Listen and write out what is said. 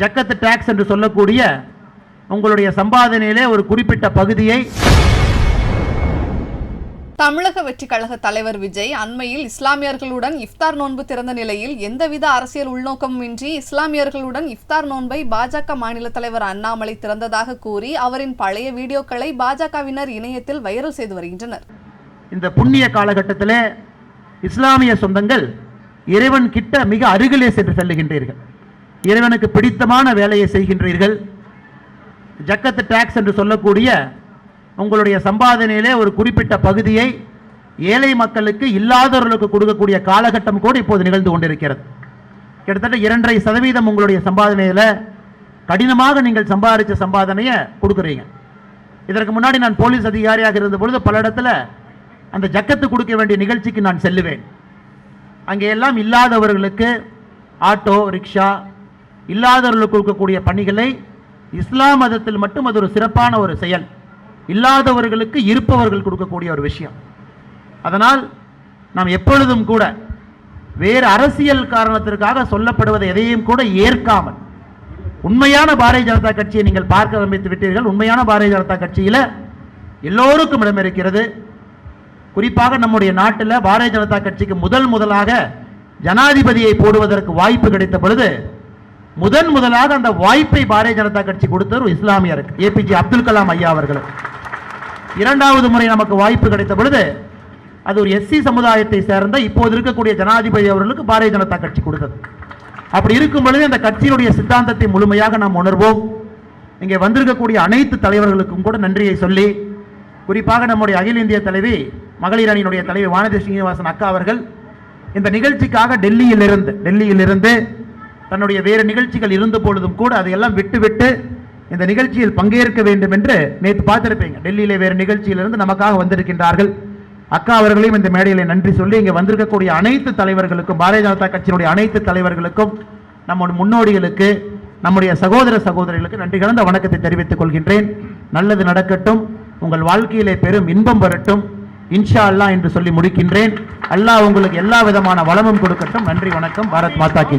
ஜக்கத்து tax என்று சொல்லக்கூடிய உங்களுடைய சம்பாதனையிலே ஒரு குறிப்பிட்ட பகுதியை தமிழக வெற்றிக் கழக தலைவர் விஜய் அண்மையில் இஸ்லாமியர்களுடன் இஃப்தார் நோன்பு திறந்த நிலையில் எந்தவித அரசியல் உள்நோக்கமும் இன்றி இஸ்லாமியர்களுடன் இஃப்தார் நோன்பை பாஜக மாநில தலைவர் அண்ணாமலை திறந்ததாக கூறி அவரின் பழைய வீடியோக்களை பாஜகவினர் இணையத்தில் வைரல் செய்து வருகின்றனர். இந்த புண்ணிய காலகட்டத்திலே இஸ்லாமிய சொந்தங்கள் இறைவன் கிட்ட மிக அருகிலே சென்று செல்லுகின்றீர்கள். இறைவனுக்கு பிடித்தமான வேலையை செய்கின்றீர்கள். ஜக்கத்து டேக்ஸ் என்று சொல்லக்கூடிய உங்களுடைய சம்பாதனையிலே ஒரு குறிப்பிட்ட பகுதியை ஏழை மக்களுக்கு இல்லாதவர்களுக்கு கொடுக்கக்கூடிய காலகட்டம் கூட இப்போது நிகழ்ந்து கொண்டிருக்கிறது. கிட்டத்தட்ட இரண்டரை சதவீதம் உங்களுடைய சம்பாதனையில் கடினமாக நீங்கள் சம்பாதிச்ச சம்பாதனையை கொடுக்குறீங்க. இதற்கு முன்னாடி நான் போலீஸ் அதிகாரியாக இருந்த பொழுது பல இடத்துல அந்த ஜக்கத்து கொடுக்க வேண்டிய நிகழ்ச்சிக்கு நான் செல்லுவேன். அங்கே எல்லாம் இல்லாதவர்களுக்கு ஆட்டோ ரிக்ஷா இல்லாதவர்களுக்கு கொடுக்கக்கூடிய பணிகளை இஸ்லாம் மதத்தில் மட்டும் அது ஒரு சிறப்பான ஒரு செயல். இல்லாதவர்களுக்கு இருப்பவர்கள் கொடுக்கக்கூடிய ஒரு விஷயம். அதனால் நாம் எப்பொழுதும் கூட வேறு அரசியல் காரணத்திற்காக சொல்லப்படுவதை எதையும் கூட ஏற்காமல் உண்மையான பாரதிய ஜனதா கட்சியை நீங்கள் பார்க்க ஆரம்பித்து விட்டீர்கள். உண்மையான பாரதிய ஜனதா கட்சியில் எல்லோருக்கும் இடம் இருக்கிறது. குறிப்பாக நம்முடைய நாட்டில் பாரதிய ஜனதா கட்சிக்கு முதல் முதலாக ஜனாதிபதியை போடுவதற்கு வாய்ப்பு கிடைத்த பொழுது முதன் முதலாக அந்த வாய்ப்பை பாரதிய ஜனதா கட்சி கொடுத்தவர் ஒரு இஸ்லாமியருக்கு ஏபிஜே அப்துல் கலாம் ஐயா அவர்களுக்கு இரண்டாவது முறை நமக்கு வாய்ப்பு கிடைத்த பொழுது அது ஒரு எஸ்சி சமுதாயத்தை சேர்ந்த இப்போது இருக்கக்கூடிய ஜனாதிபதி அவர்களுக்கு பாரதிய ஜனதா கட்சி கொடுத்தது. அப்படி இருக்கும் பொழுது அந்த கட்சியினுடைய சித்தாந்தத்தை முழுமையாக நாம் உணர்வோம். இங்கே வந்திருக்கக்கூடிய அனைத்து தலைவர்களுக்கும் கூட நன்றியை சொல்லி குறிப்பாக நம்முடைய அகில இந்திய தலைவி மகளிர் அணியினுடைய தலைவி வானதி ஸ்ரீனிவாசன் அக்கா அவர்கள் இந்த நிகழ்ச்சிக்காக டெல்லியிலிருந்து டெல்லியிலிருந்து தன்னுடைய வேறு நிகழ்ச்சிகள் இருந்த பொழுதும் கூட அதையெல்லாம் விட்டுவிட்டு இந்த நிகழ்ச்சியில் பங்கேற்க வேண்டும் என்று நேற்று பார்த்துருப்பீங்க. டெல்லியிலே வேறு நிகழ்ச்சியிலிருந்து நமக்காக வந்திருக்கின்றார்கள். அக்கா அவர்களையும் இந்த மேடையிலே நன்றி சொல்லி இங்கே வந்திருக்கக்கூடிய அனைத்து தலைவர்களுக்கும் பாரதிய ஜனதா கட்சியினுடைய அனைத்து தலைவர்களுக்கும் நம்முடைய முன்னோடிகளுக்கு நம்முடைய சகோதர சகோதரிகளுக்கு நன்றி கலந்த வணக்கத்தை தெரிவித்துக் கொள்கின்றேன். நல்லது நடக்கட்டும். உங்கள் வாழ்க்கையிலே பெரும் இன்பம் வரட்டும். இன்ஷா அல்லா என்று சொல்லி முடிக்கின்றேன். அல்லாஹ் உங்களுக்கு எல்லா விதமான வளமும் கொடுக்கட்டும். நன்றி வணக்கம். பாரத் மாதா கி